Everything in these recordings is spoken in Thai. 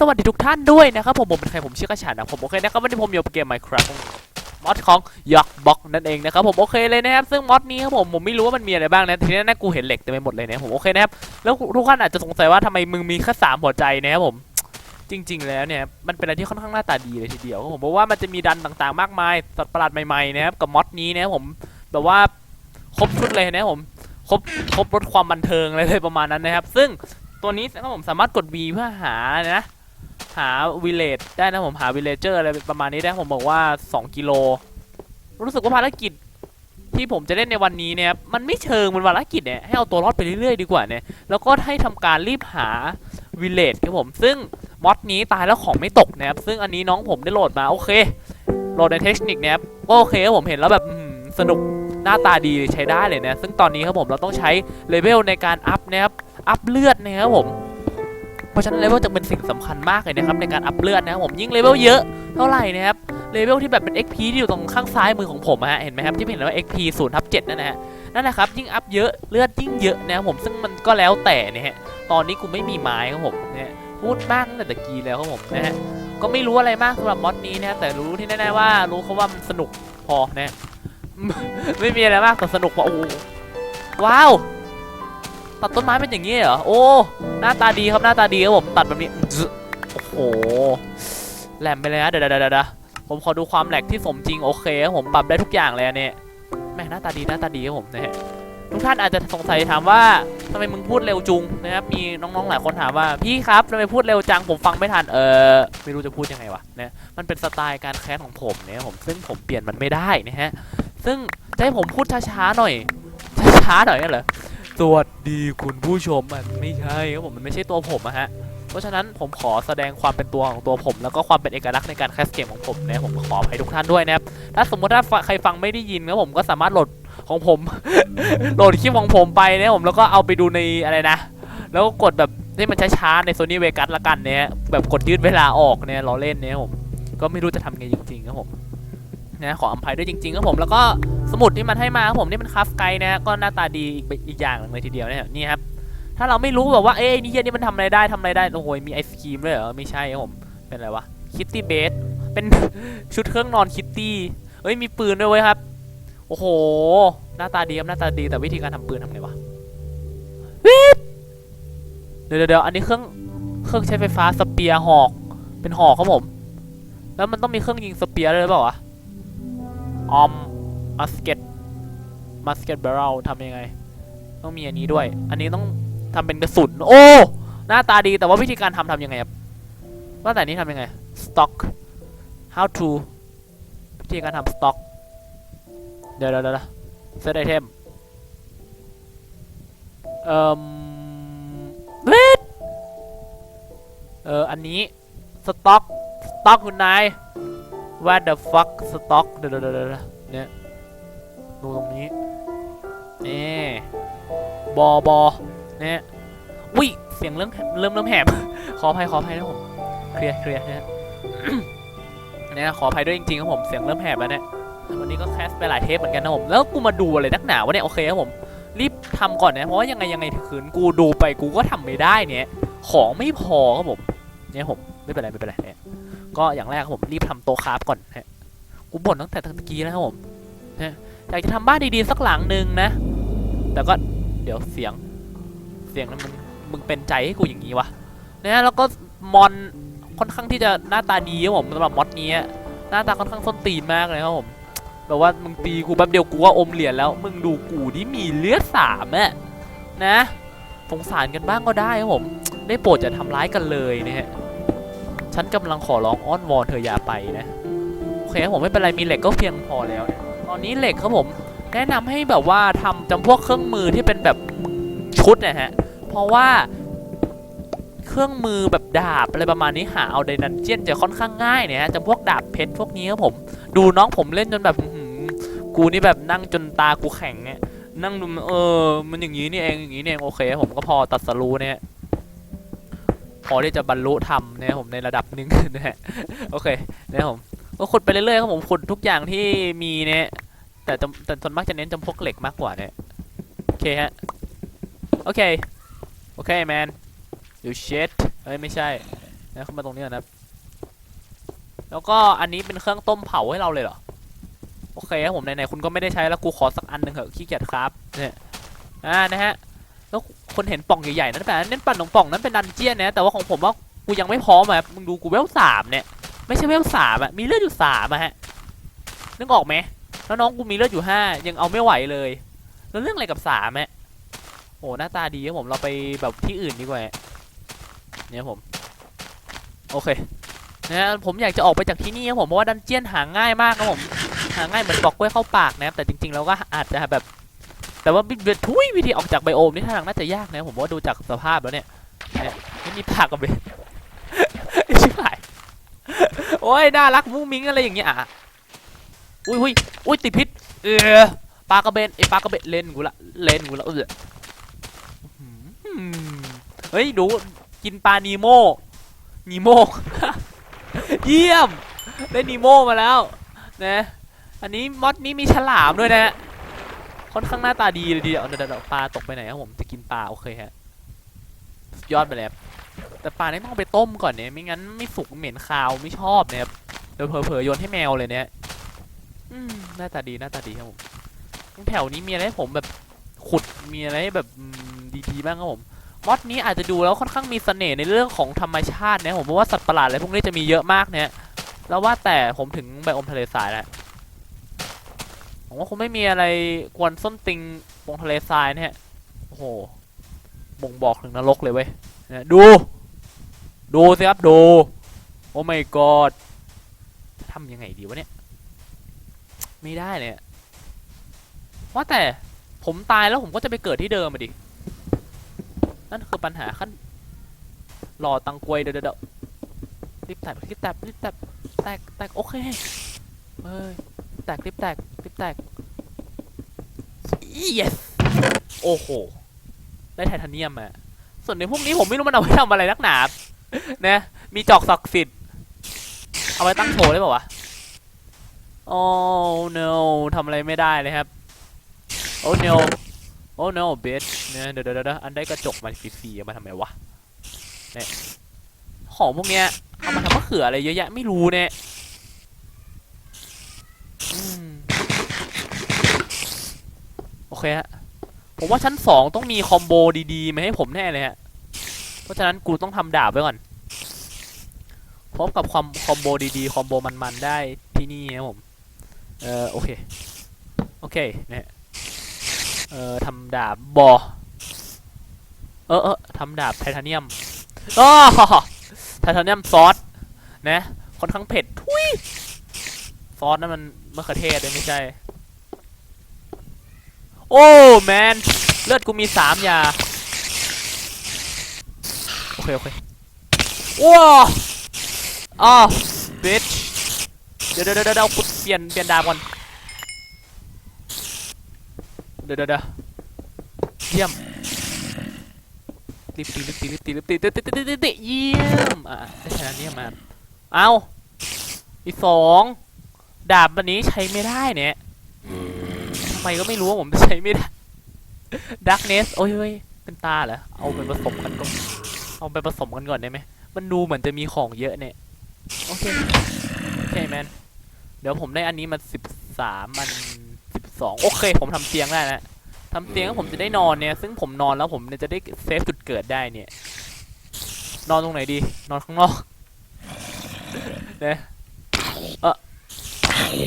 สวัสดีทุกท่านด้วยนะครับผมผมเป็นใครผมชื่อกระฉันนะผมโอเคนะครับวันนี้ผมอยู่เกม Minecraft มอดของยอกบ็อกนั่นเองนะครับผมโอเคเลยนะครับซึ่งมอดนี้ครับผมผมไม่รู้ว่ามันมีอะไรบ้างนะทีนี้นะกูเห็นเหล็กเต็มไปหมดเลยนะผมโอเคนะครับแล้วทุกท่านอาจจะสงสัยว่าทำไมมึงมีแค่สามหัวใจนะครับผมจริง ๆ แล้วเนี่ยมันเป็นอะไรที่ค่อนข้างหน้าตาดีเลยทีเดียวผมเพราะว่ามันจะมีดันต่างๆ มากมายสัตว์ประหลาดใหม่ๆนะครับกับมอดนี้นะครับผมแบบว่าครบชุดเลยนะครับผมครบครบรถความบันเทิงอะไรเลยประมาณนั้นนะครับ ซึ่งตัวนี้นะครับผมสามารถกด V เพื่อหานะ หาวิเลจได้นะผมหาวิเลเจอร์อะไรประมาณนี้ได้ผมบอกว่า 2 กิโล รู้สึกว่าภารกิจที่ผมจะเล่นในวันนี้เนี่ยมันไม่เชิงเป็นภารกิจเนี่ยให้เอาตัวรอดไปเรื่อยๆดีกว่าเนี่ยแล้วก็ให้ทำการรีบหาวิเลจครับผม ซึ่งมอดนี้ตายแล้วของไม่ตกนะครับซึ่งอันนี้น้องผมได้โหลดมาโอเคโหลดในเทคนิคนะครับก็โอเคครับผมเห็นแล้วแบบสนุกหน้าตาดีใช้ได้เลยนะซึ่งตอนนี้ครับผมเราต้องใช้เลเวลในการอัพนะครับอัพเลือดนะครับผม ราะฉะนั้นเลเวลจะเป็นสิ่งสำคัญมากเลยนะครับในการอัพเลือดนะครับผมยิ่งเลเวลเยอะเท่าไหร่นะครับเลเวลที่แบบเป็น XP ที่อยู่ตรงข้างซ้ายมือของผมอะฮะเห็นไหมครับที่เห็นว่า XP 0ทับ7นั่นนะฮะนั่นแหละครับยิ่งอัพเยอะเลือดยิ่งเยอะนะครับผมซึ่งมันก็แล้วแต่เนี่ยฮะตอนนี้กูไม่มีไม้ครับผมเนี่ยพูดมากตั้งแต่ตะกี้แล้วครับผมนะฮะก็ไม่รู้อะไรมากสำหรับมอดนี้นะแต่รู้ที่แน่ๆว่ารู้เขาว่ามันสนุกพอนะไม่มีอะไรมากแต่สนุกพอโอ้ว้าว ตัดต้นไม้เป็นอย่างนี้เหรอ โอ้ หน้าตาดีครับ หน้าตาดีครับผม ตัดแบบนี้ โอ้โห แหลมไปเลยนะเดี๋ยวเดี๋ยวเดี๋ยวเดี๋ยวผมขอดูความแหลกที่สมจริงโอเคครับผมปรับได้ทุกอย่างเลยเนี่ยแม่งหน้าตาดีหน้าตาดีครับผมนะฮะ ทุกท่านอาจจะสงสัยถามว่าทำไมมึงพูดเร็วจุงนะครับ มีน้องๆหลายคนถามว่า พี่ครับทำไมพูดเร็วจัง ผมฟังไม่ทัน เออ ไม่รู้จะพูดยังไงวะนะมันเป็นสไตล์การแคสของผมเนี่ยผม ซึ่งผมเปลี่ยนมันไม่ได้นะฮะ ซึ่งจะให้ผมพูดช้าๆหน่อย ช้าๆหน่อยนั่เหรอ สวัสดีคุณผู้ชมมันไม่ใช่ครับผมมันไม่ใช่ตัวผมอะฮะ เพราะฉะนั้นผมขอแสดงความเป็นตัวของตัวผม แล้วก็ความเป็นเอกลักษณ์ในการแคสเกมของผมนะผมขออภัยทุกท่านด้วยนะครับถ้าสมมติถ้าใครฟังไม่ได้ยินนะผมก็สามารถโหลดของผม โหลดคลิปของผมไปนะผมแล้วก็เอาไปดูในอะไรนะ แล้วก็กดแบบให้มันช้าๆในโซนี่เวกัสละกันเนี่ยแบบกดยืดเวลาออกเนี่ยล้อเล่นเนี่ยผมก็ไม่รู้จะทำไงจริงๆครับผม นะขออภัยด้วยจริงๆครับผมแล้วก็สมุดที่มันให้มาครับผมนี่มันคัฟไกนะก็หน้าตาดีอีกอีกอย่างหนึงเลยทีเดียวเนี่ยนี่ครับถ้าเราไม่รู้แบบว่าเอ้ยนี่เหี้ยนี่มันทำอะไรได้ทำอะไรได้โอ้โหมีไอศครีมด้วยเหรอไม่ใช่ครับผมเป็นอะไรวะคิตตี้เบสเป็นชุดเครื่องนอนคิตตี้เอ้ยมีปืนด้วยเว้ยครับโอ้โห หน้าตาดีครับหน้าตาดีแต่วิธีการทำปืนทำไงวะวิดเดี๋ยวเดี๋ยวเดี๋ยวอันนี้เครื่องเครื่องใช้ไฟฟ้าสเปียร์หอก เป็นหอกครับผม แล้วมันต้องมีเครื่องยิงสเปียร์ด้วยหรือเปล่าวะ ออมมัสเก็ตมัสเก็ตเบรลทำยังไง ต้องมีอันนี้ด้วย อันนี้ต้องทำเป็นกระสุน โอ้ หน้าตาดีแต่ว่าวิธีการทำทำยังไงครับว่าแต่นี้ทำยังไง stock how to วิธีการทำ stock เดี๋ยวเดี๋ยวเดี๋ยว set item เอ่อเวทเอออันนี้ stock stock คุณนาย what the fuck stock เดี๋ยวเดี๋ยวเดี๋ยวเนี่ยดูตรงนี้นี่บอบอเนี่ยอุ้ยเสียงเริ่มเริ่มเริ่มแหบ ขออภัยขออภัยนะผมเคลียร์เคลียร์นะเนี่ยขออภัยด้วยจริงๆครับผมเสียงเริ่มแหบแล้วเนี่ยวันนี้ก็แคสไปหลายเทปเหมือนกันนะผมแล้วกูมาดูอะไรนักหนาวะเนี่ยโอเคครับผมรีบทำก่อนนะเพราะว่ายังไงยังไงถือกูดูไปกูก็ทำไม่ได้เนี่ย ของไม่พอครับผมเนี่ยผมไม่เป็นไรไม่เป็นไรเนี่ย ก็อย่างแรกครับผมรีบทำโต๊ะคราฟก่อนฮะกูบ่นตั้งแต่ตะกี้แล้วครับผมนะอยากจะทำบ้านดีๆสักหลังหนึ่งนะ แต่ก็เดี๋ยวเสียงเสียงนั้นมึงมึงเป็นใจให้กูอย่างนี้วะนะแล้วก็มอนค่อนข้างที่จะหน้าตาดีครับผมสำหรับมอดนี้หน้าตาค่อนข้างส้นตีนมากเลยครับผมแบบว่ามึงตีกูแป๊บเดียวกูก็อมเหรียญแล้ว มึงดูกูที่มีเลือดสามอะนะสงสารกันบ้างก็ได้ครับผม ได้โปรดจะทำร้ายกันเลยนะฮะ ฉันกำลังขอร้องอ้อนวอนเธออย่าไปนะโอเคผมไม่เป็นไรมีเหล็กก็เพียงพอแล้วเนี่ยตอนนี้เหล็กครับผมแนะนำให้แบบว่าทำจำพวกเครื่องมือที่เป็นแบบชุดนะฮะ เพราะว่าเครื่องมือแบบดาบอะไรประมาณนี้หาเอาในดันเจียนจะค่อนข้างง่ายเนี่ยฮะจำพวกดาบเพชรพวกนี้ครับผม ดูน้องผมเล่นจนแบบกูนี่แบบนั่งจนตากูแข็งเนี่ยนั่งดูเออ มันอย่างนี้นี่เองอย่างนี้นี่เองโอเค ผมก็พอตัดสรู้เนี่ย พอที่จะบรรลุธรรมเนี่ยผมในระดับหนึ่งนะฮะโอเคนะครับผมก็ขุดไปเรื่อยๆครับผมขุดทุกอย่างที่มีเนี่ยแต่แต่ส่วนมากจะเน้นจำพวกเหล็กมากกว่าเนี่ยโอเคฮะโอเคโอเคแมน you shit เอ้ยไม่ใช่นะเข้ามาตรงนี้นนะครับแล้วก็อันนี้เป็นเครื่องต้มเผาให้เราเลยเหรอโอเคครับผมไหนๆคุณก็ไม่ได้ใช้แล้วกูขอสักอันหนึ่งเถอะขี้เกียจครับเนี่ยอ่านะฮะ แล้วคนเห็นป่องใหญ่ๆนั่นแปลเน้นปั่นของป่องนั้นเป็นดันเจียนนะแต่ว่าของผมว่ากูยังไม่พร้อมอะมึงดูกูเวลสามเนี่ยไม่ใช่เวลสามอะมีเลือดอยู่สามอะฮะนึกออกไหมแล้วน้องกูมีเลือดอยู่ห้ายังเอาไม่ไหวเลย แล้วเรื่องอะไรกับสามอะโอ้หน้าตาดีครับผมเราไปแบบที่อื่นดีกว่าเนี่ยผมโอเคนะฮะผมอยากจะออกไปจากที่นี่ครับผมเพราะว่าดันเจียนหาง่ายมากครับผมหาง่ายเหมือนบอกกล้วยเข้าปากนะครับแต่จริงๆเราก็อาจจะแบบ แต่ว่าวิทุยวิธีออกจากไบโอมนี่ทางน่าจะยากนะผมว่าดูจากสภาพแล้วเนี่ยเนี่ยไม่มีปากกับเบนชิบหายโอ้ยน่ารักมุ้งมิ้งอะไรอย่างเงี้ยอะอุ้ยอุ้ยอุ้ยติดพิษเออปลากระเบนไอปลากระเบนเล่นกูละเล่นกูละเออเฮ้ยดูกินปลานีโมนีโมเยี่ยมได้นีโมมาแล้วนะอันนี้มอดนี้มีฉลามด้วยนะ ค่อนข้างหน้าตาดีเลยทีเดียวเดี๋ยวเดี๋ยวปลาตกไปไหนครับผมจะกินปลาโอเคฮะยอดไปเลยครับแต่ปลานี่ต้องไปต้มก่อนเนี่ยไม่งั้นไม่สุกเหม็นคาวไม่ชอบเนี่ยครับเดี๋ยวเผลอๆโยนให้แมวเลยเนี่ยอืมหน้าตาดีหน้าตาดีครับผมแถวนี้มีอะไรให้ผมแบบขุดมีอะไรแบบดีๆบ้างครับผมมอดนี้อาจจะดูแล้วค่อนข้างมีเสน่ห์ในเรื่องของธรรมชาตินะผมเพราะว่าสัตว์ประหลาดอะไรพวกนี้จะมีเยอะมากเนี่ยแล้วว่าแต่ผมถึงไบโอมทะเลทรายแล้ว ผมว่าคงไม่มีอะไรกวนส้นติงวงทะเลทรายนะฮะ โอ้โห บ่งบอกถึงนรกเลยเว้ยนี่ยดู ดูสิครับ ดู โอ้ my god ทำยังไงดีวะเนี่ย ไม่ได้เลยว่าแต่ผมตายแล้วผมก็จะไปเกิดที่เดิมอะดิ นั่นคือปัญหาขั้นรอตังกวยเดี๋ยวเดี๋ยวเดี๋ยวรีบแตกรีบแตกรีบแตกแตกแตกโอเคเฮ้ยแตกรีบแตก แตก yes โอ้โห ได้ไทเทเนียมมาส่วนในพวกนี้ผมไม่รู้มันเอาไว้ทำอะไรนักหนา นะ มีจอกศักดิ์สิทธิ์ เอาไว้ตั้งโชว์ได้ป่าวะ โอ้ no ทำอะไรไม่ได้เลยครับ โอ้ no โอ้ no bitch เนี่ยเดี๋ยวเดี๋ยวเดี๋ยวอันได้กระจกมาฟรีๆเอามาทำไมวะเนี่ยของพวกเนี้ย เอามาทำมะเขืออะไรเยอะแยะไม่รู้เนี่ย อืมโอ เคฮะผมว่าชั้นสองต้องมีคอมโบดีๆมาให้ผมแน่เลยฮะ เพราะฉะนั้นกูต้องทำดาบไว้ก่อน พบกับคอมคอมโบดีๆ คอมโบมันๆ ได้ที่นี่ครับผม เออโอเค โอเคนะฮะเออทำดาบบอเออเออทำดาบไทเทเนียมอ๋อไทเทเนียมซอสนะค่อนข้างเผ็ดทุยซอสนั่นมันมะเขือเทศเลยไม่ใช่ โอ้แมนเลือดกูมีสามยา โอเคโอเคว้าอ้าวบิชเดี๋ยวเดี๋ยวเดี๋ยวเดี๋ยวกูเปลี่ยนเปลี่ยนดาบก่อนเดี๋ยวเดี๋ยวเยี่ยมรีบตีรีบตีรีบตีรีบตีตีตีตีตีตีเยี่ยมอะได้ชนะเนี่ยมาเอาอีสองดาบวันนี้ใช้ไม่ได้เนี่ยำไมก็ไม่รู้ว่าผมใช้ไม่ได้ Darkness โอ้ยเฮ้ยเป็นตาเหรอเอาไปผสมกันก่อนเอาไปผสมกันก่อนได้ไหมมันดูเหมือนจะมีของเยอะเนี่ยโอเคโอเคแมนเดี๋ยวผมได้อันนี้มาสิบสามมันสิบสองโอเค ผมทำเตียงได้แล้วทำเตียงแล้วผมจะได้นอนเนี่ย ซึ่งผมนอนแล้วผมเนี่ยจะได้เซฟจุดเกิดได้เนี่ย นอนตรงไหนดี นอนข้างนอกเนี่ยเออ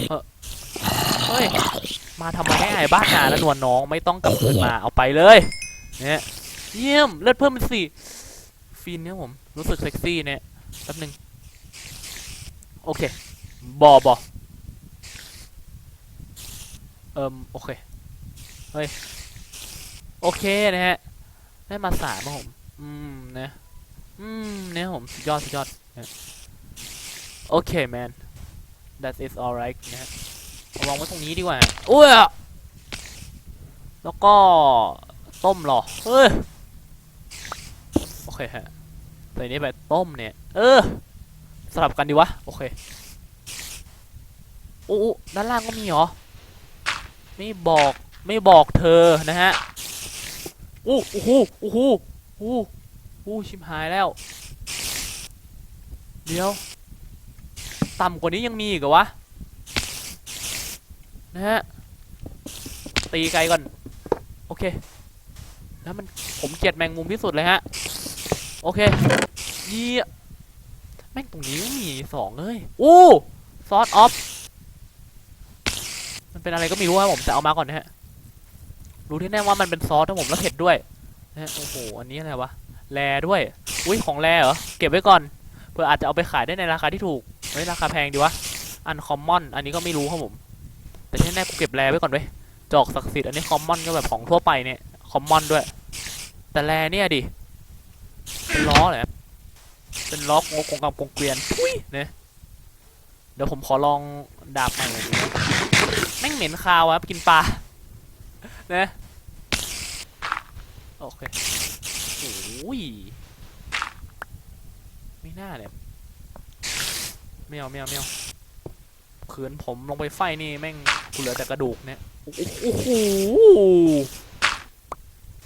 เออเฮ้ย มาทำไมให้ไอ้บ้านนาแล้วนวลน้องไม่ต้องกลับคืนมาเอาไปเลยเนี่ยเยี่ยมเลือดเพิ่มเป็นสี่ฟินเนี่ยผมรู้สึกเซ็กซี่เนี่ยแป๊บหนึงโอเคบอบอเอิมโอเคเฮ้ยโอเคนะฮะได้มาสามครับผมอืมนะอืมเนี่ยผมสุดยอดสุดยอดนะโอเคแมน that is alright นะฮะ เอาวางไว้ตรงนี้ดีกว่าอุ้ยแล้วก็ต้มหรอเอ้ยโอเคฮะใส่นี้ไปต้มเนี่ย เออสลับกันดีวะ โอเคโอ้โอ้ด้านล่างก็มีเหรอ ไม่บอกไม่บอกเธอนะฮะโอ้โอ้โหโอ้โหโอ้โหโอ้ชิมหายแล้ว เดี๋ยว ต่ำกว่านี้ยังมีอีกเหรอวะ นะฮะ ตีไกลก่อน โอเค แล้วมันผมเกลียดแมงมุมที่สุดเลยฮะ โอเคเยี่แม่งตรงนี้มีสองเอ้ยอู้ซอสออฟ มันเป็นอะไรก็ไม่รู้ครับผมแต่เอามาก่อนนะฮะ รู้ที่แน่ว่ามันเป็นซอสนะผมแล้วเผ็ดด้วยนะฮะโอ้โห อันนี้อะไรวะแลด้วย อุ้ยของแลเหรอ เก็บไว้ก่อน เพื่ออาจจะเอาไปขายได้ในราคาที่ถูกเฮ้ยราคาแพงดีวะ อันคอมมอน อันนี้ก็ไม่รู้ครับผม แต่ที่แน่กูเก็บแลไว้ก่อนเว้ยจอกศักดิ์สิทธิ์อันนี้คอมมอนก็แบบของทั่วไปเนี่ยคอมมอนด้วย แต่แลเนี่ยดิเป็นล้อเหรอครับเป็นล้องกงกำกงเกวียนทุยเนี่ยเดี๋ยวผมขอลองดาบใหม่หน่อยดีนะแม่งเหม็นคาวอะกินปลานะโอเคโอ้ยไม่น่าเลยไม่เอาไม่เอาไม่เอา ขืนผมลงไปไฟนี่แม่งกูเหลือแต่กระดูกเนี่ยโอ้โห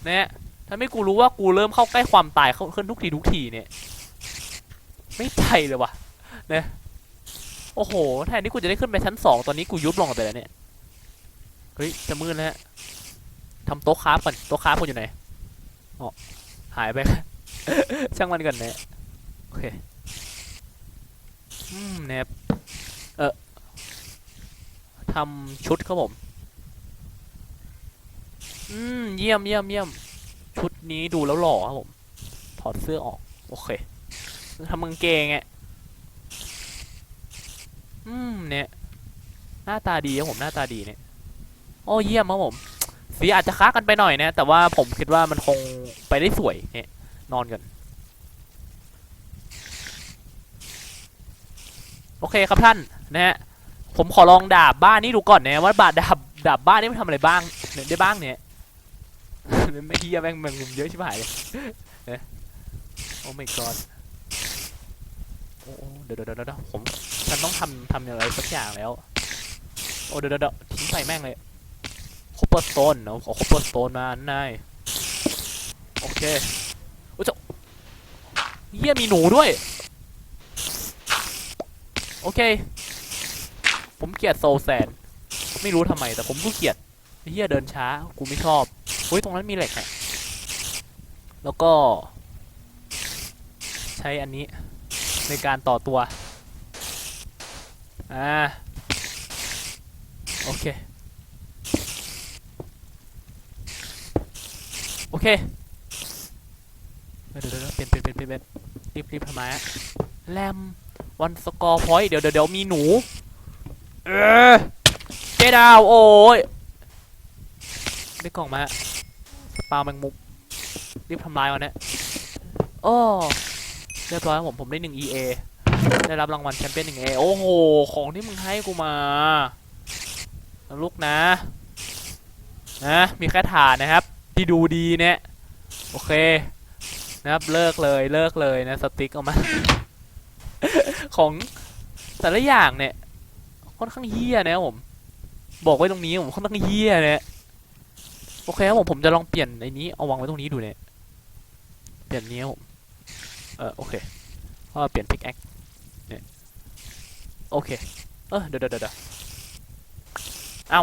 เนี่ยถ้าไม่กูรู้ว่ากูเริ่มเข้าใกล้ความตายเข้าขึ้นทุกทีทุกทีเนี่ย ไม่ใจเลยว่ะเนี่ยโอ้โหแทนที่กูจะได้ขึ้นไปชั้นสองตอนนี้กูยุบลงไปแล้วเนี่ยเฮ้ยจะมืดแล้วฮะทำโต๊ะคราฟก่อนโต๊ะคราฟกูอยู่ไหนอ๋อหายไปช่างมันก่อนเนี่ยโอเคอืมเนี่ย ทำชุดครับผม อืม เยี่ยมเยี่ยมเยี่ยม ชุดนี้ดูแล้วหล่อครับผม ถอดเสื้อออก โอเคทำกางเกงอะอืม เนี่ย หน้าตาดีครับผม หน้าตาดีเนี่ย โอ้เยี่ยมครับผม สีอาจจะค้ากันไปหน่อยนะ แต่ว่าผมคิดว่ามันคงไปได้สวย เนี่ย นอนกันโอเคครับท่าน นะฮะ ผมขอลองดาบบ้านนี้ดูก่อนนะว่าบาดดาบดาบบ้านนี้มันทำอะไรบ้างเนี่ยได้บ้างเนี่ยไม่เฮียแม่งแมงมุมเยอะชิบหายเลยโอ้ my god โอ้โอ้เดี๋ยวเดี๋ยวเดี๋ยวเดี๋ยวผมฉันต้องทำทำอะไรสักอย่างแล้วโอ้เดี๋ยวเดี๋ยวทิ้งไปแม่งเลยคอปเปอร์สโตนเนาะขอคอปเปอร์สโตนมานายโอเคโอ้เจ้าเฮียมีหนูด้วย โอเค ผมเกลียดโซแซน ไม่รู้ทำไมแต่ผมก็เกลียดเฮียเดินช้า กูไม่ชอบเฮ้ยตรงนั้นมีเหล็กฮะแล้วก็ ใช้อันนี้ในการต่อตัว อ่า โอเค โอเคเดี๋ยวเดี๋ยวเดี๋ยวเปลี่ยนเปลี่ยนเปลี่ยนเปลี่ยนรีบรีบทำไมแรมวันสกอร์พอยต์เดี๋ยวเดี๋ยวมีหนู เออเจดาวโอ้ยได้กล่องมาฮะสปาแมงมุมรีบทำลายวันนี้โอ้เรียบร้อยครับผมผมได้หนึ่ง EA ได้รับรางวัลแชมเปี้ยนหนึ่ง A โอ้โห ของที่มึงให้กูมานะลูกนะนะมีแค่ฐานนะครับ ที่ดูดีเนี่ยโอเคนะครับเลิกเลยเลิกเลยนะสติ๊กเออกมา ของแต่ละอย่างเนี่ย ค่อนข้างเฮี้ยนะครับผม บอกไว้ตรงนี้ผมค่อนข้างเฮี้ยนี่ยโอเคครับผมผมจะลองเปลี่ยนไอ้นี้เอาวางไว้ตรงนี้ดูเนี่ยเปลี่ยนนี้ผมเออโอเคก็เปลี่ยนพิกแอคโอเคเออเดี๋ยวเดี๋ยวเดี๋ยวเอา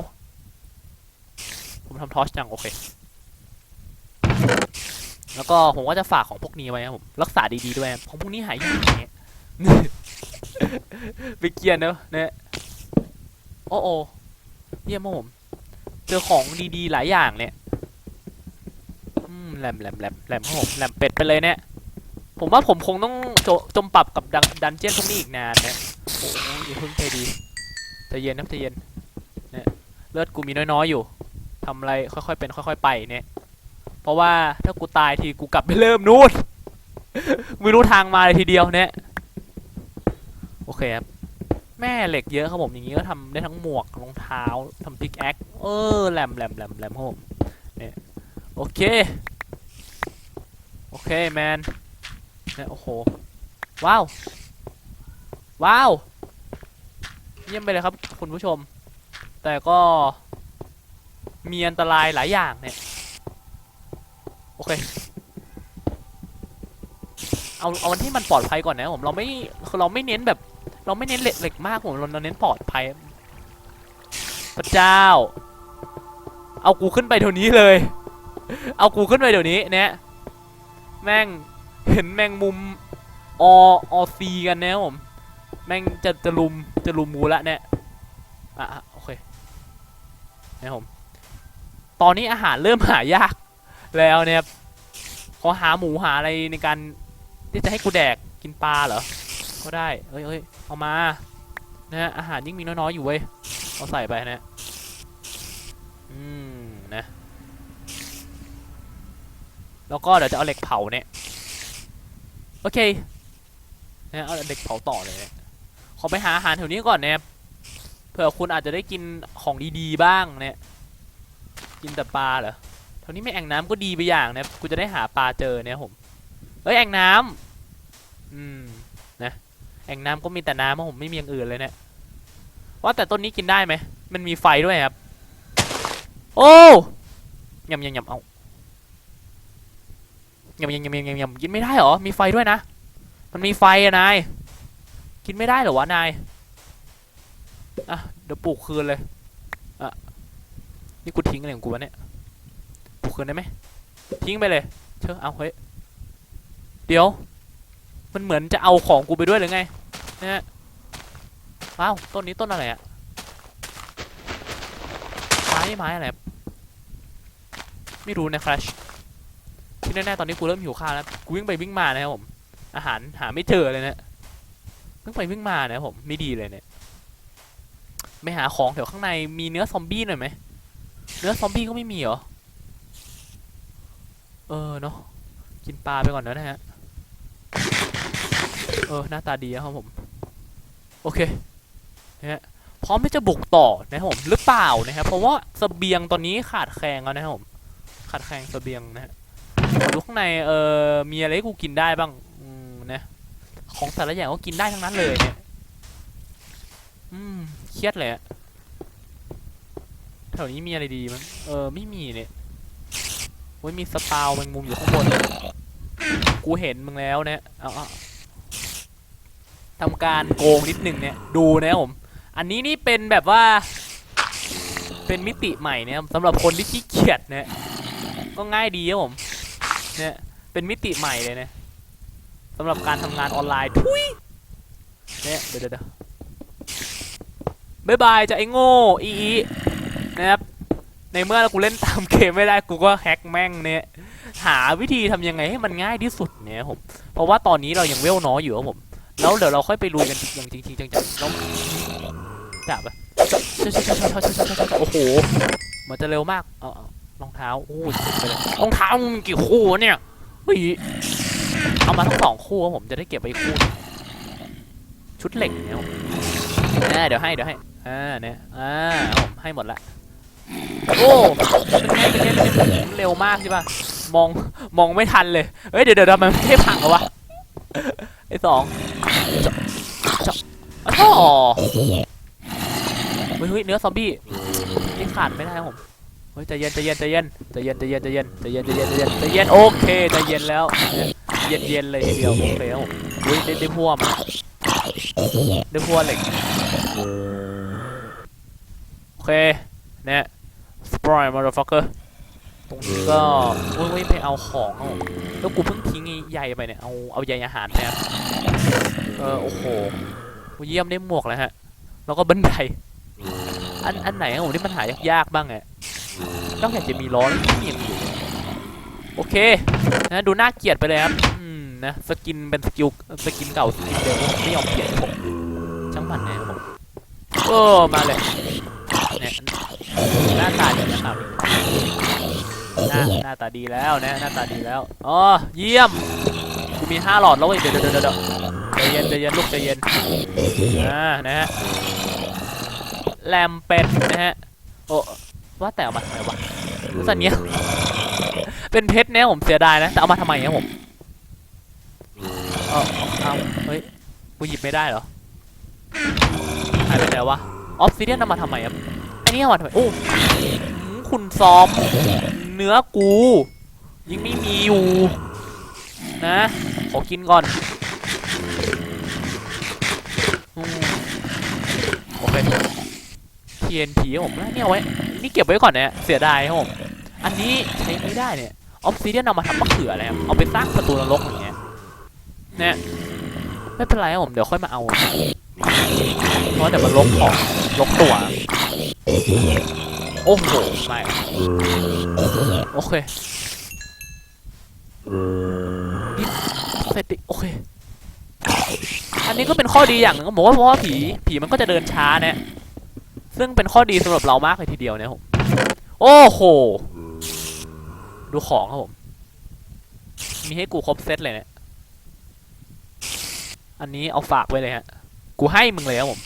ผมทำทอชจังโอเค แล้วก็ผมก็จะฝากของพวกนี้ไว้ครับผมรักษาดีๆด้วยครับของพวกนี้หายอย่างเงี้ยไปเกียนเนอะเนี่ย โอ้โอเยี่ยมผมเจอของดีๆหลายอย่างเนี่ยแหลมแหลมแหลมแหลมผมแหลมเป็ดไปเลยเนี่ย ผมว่าผมคงต้องโจจมปรับกับดันเจี้ยนพวกนี้อีกนานนะโอ้ยอย่าเพิ่งใจดีใจเย็นนะใจเย็นเนี่ยเลือดกูมีน้อยๆอยู่ทำอะไรค่อยๆเป็นค่อย ๆ ไปเนี่ย เพราะว่าถ้ากูตายทีกูกลับไปเริ่มนู่นไม่รู้ทางมาเลยทีเดียวเนี่ยโอเคครับ แม่เหล็กเยอะครับผมอย่างนี้ก็ทำได้ทั้งหมวกรองเท้าทำพิกแอคเออแหลมแหลมแหลมแหลมครับผมเนี่ยโอเค โอเคแมนเนี่ยโอ้โหว้าวว้าวเยี่ยมไปเลยครับคุณผู้ชม แต่ก็มีอันตรายหลายอย่างเนี่ยโอเคเอาเอาที่มันปลอดภัยก่อนนะผมเราไม่เราไม่เน้นแบบ เราไม่เน้นเหล็กเหล็กมากผมเราเน้นปลอดภัยพระเจ้า เอากูขึ้นไปเดี๋ยวนี้เลย เอากูขึ้นไปเดี๋ยวนี้เนี่ยแม่งเห็นแมงมุมออซีกันนะผมแม่งจะจะลุมจะลุมกูละเนี่ยอะโอเคนะครับผมตอนนี้อาหารเริ่มหายากแล้วเนี่ยขอหาหมูหาอะไรในการที่จะให้กูแดกกินปลาเหรอก็ได้เอ้ยเอ้ย เอามานะฮะอาหารยิ่งมีน้อยๆอยู่เว้ยเอาใส่ไปนะอืมนะแล้วก็เดี๋ยวจะเอาเหล็กเผาเนี่ยโอเคนะเอาเหล็กเผาต่อเลยนี่ยขอไปหาอาหารแถวนี้ก่อนนะครับเผื่อคุณอาจจะได้กินของดีๆบ้างเนี่ยกินแต่ปลาเหรอแถวนี้ไม่แอ่งน้ำก็ดีไปอย่างนะกูจะได้หาปลาเจอเนี่ยผม เอ้ยแอ่งน้ำอืม อ่งน้ำก็มีแต่น้ำอะผมไม่มีอย่างอื่นเลยเนี่ยว่าแต่ต้นนี้กินได้ไหมมันมีไฟด้วยครับ โอ้ยำยำยำเอายำยำยำยำยำยำกินไม่ได้หรอ มีไฟด้วยนะ มันมีไฟอะนาย กินไม่ได้หรอวะนาย อะเดี๋ยวปลูกคืนเลย อะ นี่กูทิ้งอะไรของกูวะเนี่ย ปลูกคืนได้ไหม ทิ้งไปเลย เชอเอาเฮ้ย เดี๋ยว มันเหมือนจะเอาของกูไปด้วยหรือไง นะฮะว้าวต้นนี้ต้นอะไรอะไม้ไม้อะไรไม่รู้นะครัชที่แน่ๆตอนนี้กูเริ่มหิวข้าวแล้วกูวิ่งไปวิ่งมานะครับผมอาหารหาไม่เจอเลยนะวิ่งไปวิ่งมานะครับผมไม่ดีเลยเนี่ยไม่หาของแถวข้างในมีเนื้อซอมบี้หน่อยไหมเนื้อซอมบี้ก็ไม่มีเหรอเออเนาะกินปลาไปก่อนนะฮะเออหน้าตาดีครับผม โอเคนะฮะพร้อมที่จะบุกต่อนะครับผมหรือเปล่านะครับเพราะว่าเสบียงตอนนี้ขาดแคลนแล้วนะครับผมขาดแคลนเสบียงนะฮะดูข้างในเออมีอะไรกูกินได้บ้างนะของแต่ละอย่างก็กินได้ทั้งนั้นเลยเนี่ยอืมเครียดเลยอะแถวนี้มีอะไรดีมั้งเออไม่มีเนี่ยโอ้ยมีสตาวแมงมุมอยู่ข้างบน กูเห็นมึงแล้วเนี่ยเอาเอา ทำการโกงนิดหนึ่งเนี่ยดูนะครับผม อันนี้นี่เป็นแบบว่า เป็นมิติใหม่เนี่ยสำหรับคนที่ขี้เกียจเนี่ยก็ง่ายดีครับผมเนี่ยเป็นมิติใหม่เลยเนี่ยสำหรับการทำงานออนไลน์ทุยเนี่ยเดี๋ยวเดี๋ยวเดี๋ยวบ๊ายบายจะไอ้โง่อีอีนะครับในเมื่อกูเล่นตามเกมไม่ได้กูก็แฮกแม่งเนี่ยหาวิธีทำยังไงให้มันง่ายที่สุดเนี่ยผมเพราะว่าตอนนี้เรายังเวลน้อยอยู่ครับผม แล้วเดี๋ยวเราค่อยไปลุยกันอย่างจริงๆจังๆแล้วจับอะโอ้โหมันจะเร็วมากเอาเอารองเท้าโอ้ยไปเลยรองเท้ามึงมีกี่คู่วะเนี่ยเฮ้ยเอามาทั้งสองคู่ครับผมจะได้เก็บไปอีกคู่หนึ่งชุดเหล็กเนี่ยผมอ่าเดี๋ยวให้เดี๋ยวให้อ่าเนี่ยอ่าเอาผมให้หมดละโอ้เป็นไงเป็นไงเป็นไงเร็วมากใช่ป่ะมองมองไม่ทันเลยเฮ้ยเดี๋ยวเดี๋ยวทำไมไม่ให้พังเหรอวะ ไอ้สองเจาะเจาะอ๋อเฮ้ยเฮ้ยเนื้อซอมบี้นี่ขาดไม่ได้ครับผมเฮ้ยใจเย็นใจเย็นใจเย็นใจเย็นใจเย็นใจเย็นใจเย็นใจเย็นใจเย็นใจเย็นโอเคใจเย็นแล้วเย็นเย็นเลยทีเดียวโอเคครับผมอุ้ยได้ได้พัวมาได้พัวเหล็กโอเคเนี่ยสปอยล์มาร์ฟักเกอร์ต รงนี้ก็อุ้ยอุ้ยไปเอาของเอาแล้วกูเพิ่งทิ้งใยไปเนี่ย เอาเอาใยอาหารแทนเออโอ้โหเยี่ยมได้หมวกแล้วฮะ แล้วก็บันได อันอันไหนของผมที่มันหายากๆบ้างไงนอกจากจะมีล้อที่มีอยู่โอเคนะดูน่าเกลียดไปเลยครับอืมนะสกินเป็นสกิลสกินเก่าสกินเดิมไม่ยอมเปลี่ยนผมช่างมันนะครับผมโอ้มาเลยเนี่ยหน้าตาเดีนะครับ น้าหน้าตาดีแล้วนะหน้าตาดีแล้วอ๋อเยี่ยมกูมีห้าหลอดแล้วเว้ยเดี๋ยวเดี๋ยวเดี๋ยวเดี๋ยวใจเย็นใจเย็นลูกใจเย็นอ่านะฮะแลมเป็ดนะฮะโอ้ว่าแต่เอามาทำไมวะสันเนี้ยเป็นเพชรเนี่ยผมเสียดายนะแต่เอามาทำไมเนี่ยผมเออเอาเฮ้ยกูหยิบไม่ได้เหรอหายไปไหนวะออฟซิเดียนเอามาทำไมครับอันนี้เอามาทำไมโอ้หืมคุณซ้อม เนื้อกูยังไม่มีอยู่ นะ ขอกินก่อนโอเค TNT ครับผมเนี่ยเอาไว้ นี่เก็บไว้ก่อนนะเสียดายครับผม อันนี้ใช้ไม่ได้เนี่ยออฟซิเดียนเอามาทำมะเขืออะไรครับ เอาไปสร้างประตูนรกอย่างเงี้ยเนี่ยไม่เป็นไรครับผม เดี๋ยวค่อยมาเอา เพราะเดี๋ยวมันลกของลกตัว โอ้โหไม่โอเคเสร็จดิโอเค อันนี้ก็เป็นข้อดีอย่างหนึ่งก็บอกว่าเพราะว่าผีผีมันก็จะเดินช้าเนี่ยซึ่งเป็นข้อดีสำหรับเรามากเลยทีเดียวเนี่ยผมโอ้โห ดูของครับผม มีให้กูครบเซตเลยเนี่ย อันนี้เอาฝากไว้เลยฮะ กูให้มึงเลยครับผม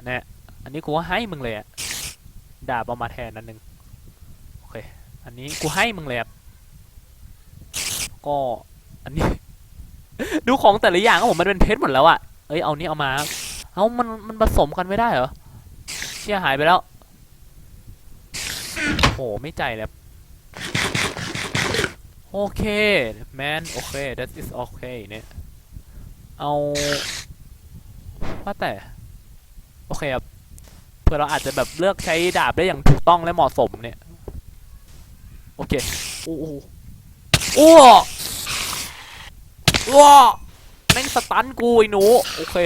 นเนี้ยอันนี้กูก็ให้มึงเลยอะ ดาบเอามาแทนนั่นหนึ่งโอเค อันนี้กูให้มึงเลยครับก็อันนี้ ดูของแต่ละอย่างครับผมมันเป็นเพชรหมดแล้วอะเอ้ยเอานี้เอามา เอามันมันผสมกันไม่ได้เหรอเชี่ยหายไปแล้วโหไม่ใจเลยครับโอเคแมนโอเค that is okay เนี่ยเอาว่าแต่ โอเคครับ พื่อเราอาจจะแบบเลือกใช้ดาบได้อย่างถูกต้องและเหมาะสมเนี่ย โอเค โอ้โหโอ้โหแม่งสตันกูไอ้หนู โอเค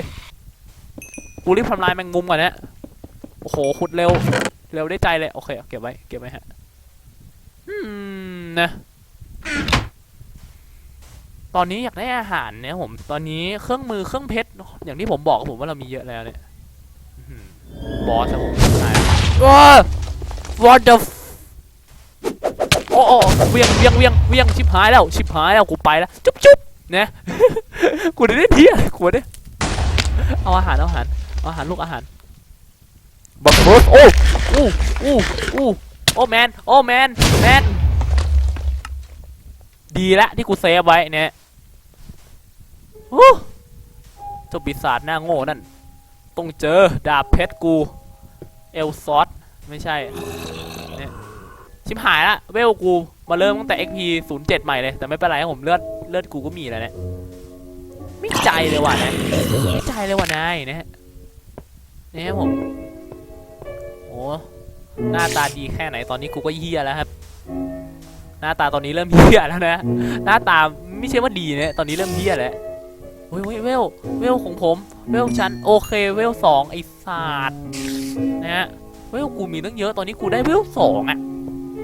กูรีบทำลายแมงมุมก่อนเนี่ยโอ้โหขุดเร็ว เร็วได้ใจเลย โอเค เก็บไว้ เก็บไว้ฮะ อืม นะ ตอนนี้อยากได้อาหารเนี่ยผม ตอนนี้เครื่องมือเครื่องเพชร อย่างที่ผมบอกกับผมว่าเรามีเยอะแล้วเนี่ยอื้อหือ บอสครับผมตายว้า what the f โอ้โอ้เวียงเวียงเวียงเวียงชิบหายแล้วชิบหายแล้วกูไปแล้วจุ๊บจุ๊บนะกูได้เที่ยกูได้เอาอาหารเอาอาหารเอาอาหารลูกอาหารบักเบิร์โอ้อู้อู้อู้โอ้แมนโอ้แมนแมนดีละที่กูเซฟไว้เนี่ยโอ้เจ้าปีศาจหน้าโง่นั่น ต้องเจอดาบเพชรกู เอลซอสไม่ใช่เนี่ยชิบหายละเวลกูมาเริ่มตั้งแต่ XP 0 7 ใหม่เลย แต่ไม่เป็นไรผมเลือดเลือดกูก็มีแล้วเนี่ยไม่ใจเลยว่ะนะไม่ใจเลยว่ะนายนะฮะเนี่ยครับผมโอ้หน้าตาดีแค่ไหนตอนนี้กูก็เฮียแล้วครับ หน้าตาตอนนี้เริ่มเฮียแล้วนะ หน้าตาไม่ใช่ว่าดีนะตอนนี้เริ่มเฮียแล้ว เฮ้ยเวลเวลของผมเวลชั้นโอเคเวลสองไอศาสตร์นะฮะเวลกูมีตั้งเยอะตอนนี้กูได้เวลสองอะ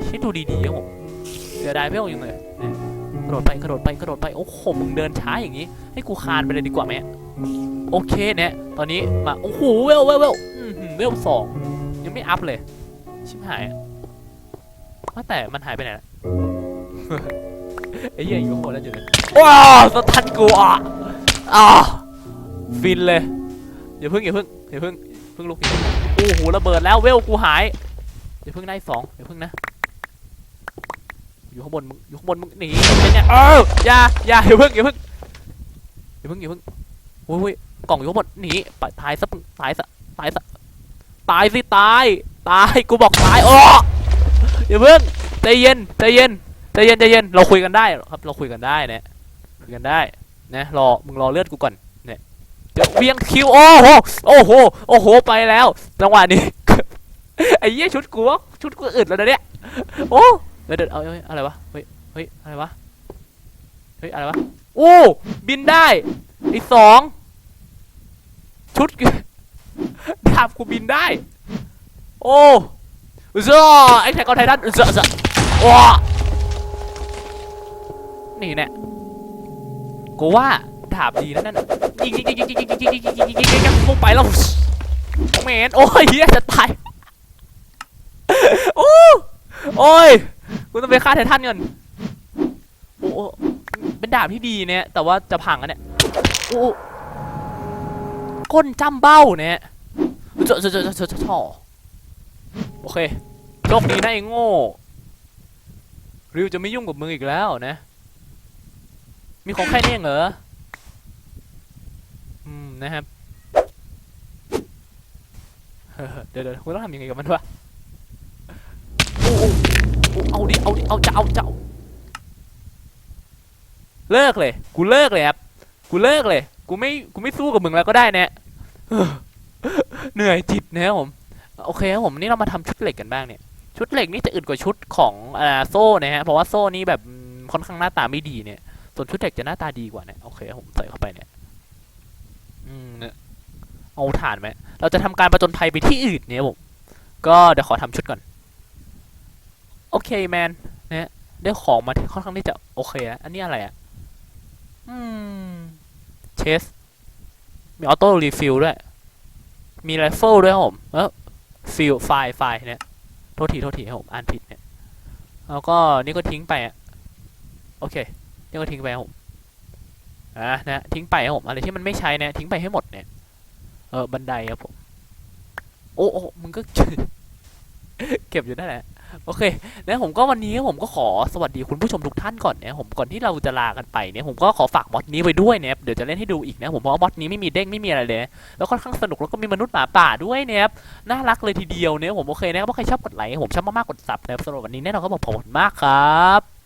คิดดูดีๆครับผมเสียดายเวลยังเลยกระโดดไปกระโดดไปกระโดดไปโอ้โหมึงเดินช้าอย่างนี้ ให้กูคานไปเลยดีกว่าไหมโอเคเนี่ยตอนนี้มาโอ้โหเวลเวลเวลเวลสองยังไม่อัพเลยชิบหายว่าแต่มันหายไปไหนละไอ้เหี้ยอยู่ข้างบนแล้วจุดเลยว้าวสตันกูอะ อะฟินเลยอย่าเพิ่งอย่าเพิ่งอย่าเพิ่งเพิ่งลุกโอ้โหระเบิดแล้วเวลกูหายอย่าเพิ่งได้สองอย่าเพิ่งนะ อยู่ข้างบนมึงอยู่ข้างบนมึงหนีเป็นไงเอออย่าอย่าอย่าเพิ่งอย่าเพิ่งอย่าเพิ่งอย่าเพิ่งโอ้ยโอ้ยกล่องอยู่ข้างบนหนีไปตายซะตายซะตายซะตายสิตายตายกูบอกตายโอ้อย่าเพิ่งใจเย็นใจเย็นใจเย็นใจเย็นเราคุยกันได้ครับเราคุยกันได้นะคุยกันได้ นะรอมึงรอเลือดกูก่อนเนี่ยเดี๋ยวเวียงคิวโอ้โหโอ้โหโอ้โหไปแล้วจังหวะนี้ไอ้เหี้ยชุดกูวะชุดกูอึดแล้วนะเนี่ยโอ้เดี๋ยวเดือาเอาเอาอะไรวะเฮ้ยเฮ้ยอะไรวะเฮ้ยอะไรวะโอ้บินได้อีกสองชุดดาบกูบินได้ โอ้เจ้าไอ้แท็กเอาไททันเจ้าเจ้าว้านี่แน่ กูว่าดาบดีนะนั่นน่ะยิงยิงยิงยิงยิงยิงยิงยิงยิงยิงยิงยิงยิงยิงลงไปแล้วแมนโอ้ยเฮียจะตายโอ้โอ้ยกูต้องไปฆ่าไททันก่อนโอ้โอ้เป็นดาบที่ดีเนี่ยแต่ว่าจะพังอะเนี่ยโอ้ก้นจำเบ้าเนี่ยจ้าเจ้าเจ้าเจ้าเจ้าเจ้าโอเคโชคดีนะไอ้โง่ริวจะไม่ยุ่งกับมึงอีกแล้วนะ มีของแค่นี้เองเหรอ อืม นะครับ เดี๋ยวเดี๋ยวคุณต้องทำยังไงกับมันวะโอ้โอ้โอ้เอาดิ เอาดิ เอาจะเอาจะเอาเลิกเลย กูเลิกเลยครับ กูเลิกเลย กูไม่ กูไม่สู้กับมึงแล้วก็ได้นะเหนื่อยจิตนะครับผม โอเคครับผม นี่เรามาทำชุดเหล็กกันบ้างเนี่ย ชุดเหล็กนี่จะอึดกว่าชุดของอ่าโซ่นะฮะ เพราะว่าโซ่นี่แบบค่อนข้างหน้าตาไม่ดีเนี่ย ส่วนชุดเหล็กจะหน้าตาดีกว่าเนี่ยโอเคครับผมใส่เข้าไปเนี่ยอืมเนี่ยเอาถ่านไหมเราจะทำการประจนภัยไปที่อื่นเนี่ยผมก็เดี๋ยวขอทำชุดก่อน โอเคแมนนะฮะได้ของมาที่ค่อนข้างที่จะโอเคแล้วอันนี้อะไรอะอืมเชสมีออโต้รีฟิลด้วย มีไรเฟิลด้วยครับผมเออฟิลไฟล์ไฟล์เนี่ยโทษทีโทษทีครับผมอ่านผิดเนี่ยแล้วก็นี่ก็ทิ้งไปอะโอเค นี่ก็ทิ้งไปผมอะนะทิ้งไปครับผมอะไรที่มันไม่ใช้เนี่ยทิ้งไปให้หมดเนี่ยเออบันไดครับผมโอ้โอ้มึงก็เก็บอยู่นั่นแหละโอเคนะผมก็วันนี้ผมก็ขอสวัสดีคุณผู้ชมทุกท่านก่อนนะผมก่อนที่เราจะลากันไปเนี่ยผมก็ขอฝากมอดนี้ไว้ด้วยนะครับเดี๋ยวจะเล่นให้ดูอีกนะผมเพราะว่ามอดนี้ไม่มีเด้งไม่มีอะไรเลย แล้วค่อนข้างสนุกแล้วก็มีมนุษย์หมาป่าด้วยนะครับน่ารักเลยทีเดียวเนี่ยผมโอเคนะครับถ้าใครชอบกดไลค์ผมชอบมากๆกดซับนะครับสำหรับวันนี้แน่นอนก็บอกขอบคุณมากครับ